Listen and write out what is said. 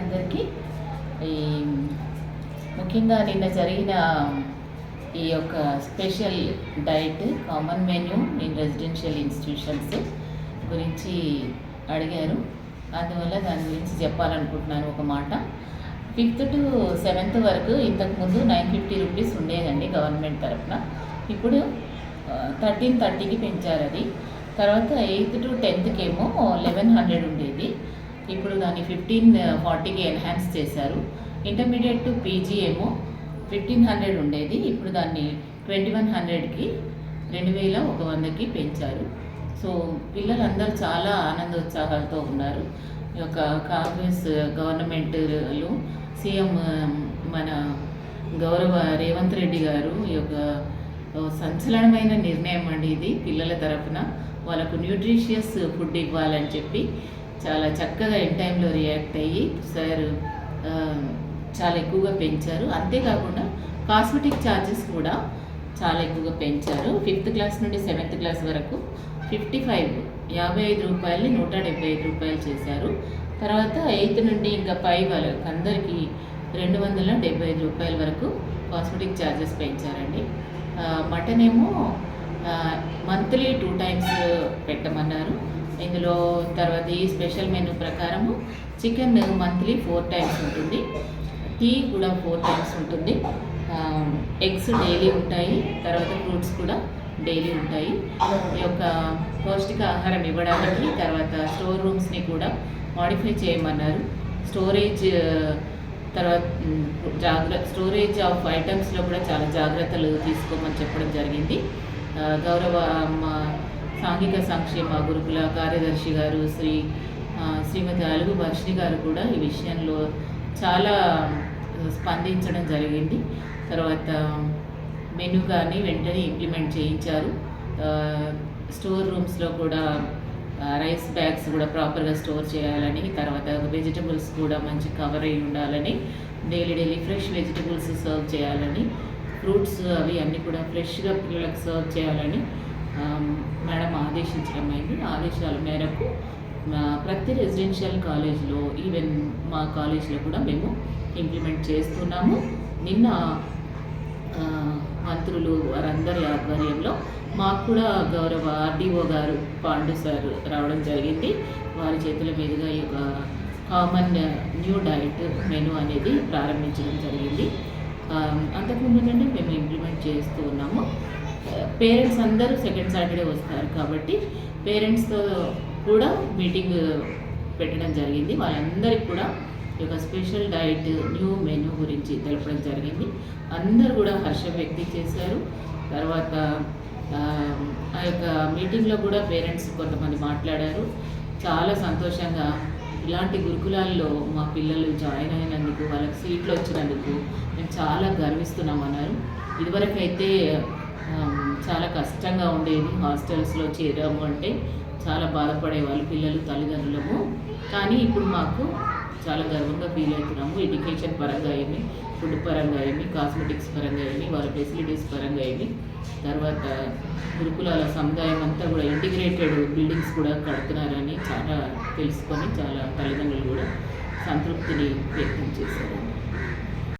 అందరికీ. ఈ ముఖ్యంగా నిన్న జరిగిన ఈ యొక్క special diet common menu in residential institutions గురించి అడిగారు. అందువల్ల దాని గురించి చెప్పాలనుకుంటున్నాను ఒక మాట. ఫిఫ్త్ టు సెవెంత్ వరకు ఇంతకుముందు నైన్ ఫిఫ్టీ రూపీస్ ఉండేదండి గవర్నమెంట్ తరఫున ఇప్పుడు థర్టీన్ థర్టీకి పెంచారు అది. తర్వాత ఎయిత్ టు టెన్త్కి ఏమో లెవెన్ హండ్రెడ్ ఉండేది. ఇప్పుడు దాన్ని ఫిఫ్టీన్ ఫార్టీకి ఎన్హాన్స్ చేశారు. ఇంటర్మీడియట్ టు పీజీ ఏమో ఫిఫ్టీన్ హండ్రెడ్ ఉండేది. ఇప్పుడు దాన్ని ట్వంటీ వన్ హండ్రెడ్కి రెండు వేల ఒక వందకి పెంచారు. సో పిల్లలందరూ చాలా ఆనందోత్సాహాలతో ఉన్నారు. ఈ యొక్క కాంగ్రెస్ uh, గవర్నమెంట్లో సీఎం um, మన గౌరవ రేవంత్ రెడ్డి గారు ఈ యొక్క uh, సంచలనమైన నిర్ణయం అండి ఇది పిల్లల తరఫున వాళ్ళకు న్యూట్రిషియస్ ఫుడ్ ఇవ్వాలని చెప్పి చాలా చక్కగా ఇన్ టైంలో రియాక్ట్ అయ్యి సార్ చాలా ఎక్కువగా పెంచారు. అంతేకాకుండా కాస్మెటిక్ ఛార్జెస్ కూడా చాలా ఎక్కువగా పెంచారు. ఫిఫ్త్ క్లాస్ నుండి సెవెంత్ క్లాస్ వరకు ఫిఫ్టీ ఫైవ్ యాభై ఐదు రూపాయలని నూట డెబ్బై ఐదు రూపాయలు చేశారు. తర్వాత ఎయిత్ నుండి ఇంకా పై వాళ్ళకి అందరికీ రెండు వందల డెబ్బై ఐదు రూపాయల వరకు కాస్మెటిక్ ఛార్జెస్ పెంచారండి. మటన్ ఏమో మంత్లీ టూ టైమ్స్ పెట్టమన్నారు. ఇందులో తర్వాత ఈ స్పెషల్ మెనూ ప్రకారము చికెన్ మంత్లీ ఫోర్ టైమ్స్ ఉంటుంది. టీ కూడా ఫోర్ టైమ్స్ ఉంటుంది. ఎగ్స్ డైలీ ఉంటాయి. తర్వాత ఫ్రూట్స్ కూడా డైలీ ఉంటాయి. ఈ యొక్క పౌష్టిక ఆహారం ఇవ్వడానికి తర్వాత స్టోర్ రూమ్స్ని కూడా మాడిఫై చేయమన్నారు. స్టోరేజ్ తర్వాత జాగ్ర స్టోరేజ్ ఆఫ్ ఐటమ్స్లో కూడా చాలా జాగ్రత్తలు తీసుకోమని చెప్పడం జరిగింది. గౌరవ మా సాంఘిక సంక్షేమ గురుకుల కార్యదర్శి గారు శ్రీ శ్రీమతి అలుగు వర్షిణి గారు కూడా ఈ విషయంలో చాలా స్పందించడం జరిగింది. తర్వాత మెనూ కానీ వెంటనే ఇంప్లిమెంట్ చేయించారు. స్టోర్ రూమ్స్లో కూడా రైస్ బ్యాగ్స్ కూడా ప్రాపర్గా స్టోర్ చేయాలని తర్వాత వెజిటబుల్స్ కూడా మంచి కవర్ అయి ఉండాలని daily daily fresh vegetables serve చేయాలని ఫ్రూట్స్ అవి అన్నీ కూడా ఫ్రెష్గా పిల్లలకు సర్వ్ చేయాలని మేడం ఆదేశించడం అయింది. ఆదేశాల మేరకు ప్రతి రెసిడెన్షియల్ కాలేజ్లో ఈవెన్ మా కాలేజ్లో కూడా మేము ఇంప్లిమెంట్ చేస్తున్నాము. నిన్న మంత్రులు వారందరి ఆధ్వర్యంలో మాకు కూడా గౌరవ ఆర్డీఓ గారు పాండు సార్ రావడం జరిగింది. వారి చేతుల మీదుగా ఈ యొక్క కామన్ న్యూ డైట్ మెనూ అనేది ప్రారంభించడం జరిగింది. అంతకుముందు ఏంటంటే మేము ఇంప్లిమెంట్ చేస్తూ ఉన్నాము. పేరెంట్స్ అందరూ సెకండ్ సాటర్డే వస్తారు కాబట్టి పేరెంట్స్తో కూడా మీటింగ్ పెట్టడం జరిగింది. వాళ్ళందరికీ కూడా ఈ యొక్క స్పెషల్ డైట్ న్యూ మెనూ గురించి తెలపడం జరిగింది. అందరూ కూడా హర్షం వ్యక్తం చేశారు. తర్వాత ఆ యొక్క మీటింగ్లో కూడా పేరెంట్స్ కొంతమంది మాట్లాడారు. చాలా సంతోషంగా ఇలాంటి గురుకులాల్లో మా పిల్లలు జాయిన్ అయినందుకు వాళ్ళకి సీట్లు వచ్చినందుకు మేము చాలా గర్విస్తున్నామన్నారు ఇదివరకైతే చాలా కష్టంగా ఉండేది హాస్టల్స్లో చేరాము అంటే చాలా బాధపడేవాళ్ళు పిల్లలు తల్లిదండ్రులము. కానీ ఇప్పుడు మాకు చాలా గర్వంగా ఫీల్ అవుతున్నాము. ఎడ్యుకేషన్ పరంగా ఏమి ఫుడ్ పరంగా ఏమి కాస్మెటిక్స్ పరంగా ఏమి వాళ్ళ ఫెసిలిటీస్ పరంగా ఏమి. తర్వాత గురుకులాల సముదాయం అంతా కూడా ఇంటిగ్రేటెడ్ బిల్డింగ్స్ కూడా కడుతున్నారని చాలా తెలుసుకొని చాలా తల్లిదండ్రులు కూడా సంతృప్తిని వ్యక్తం చేశారు.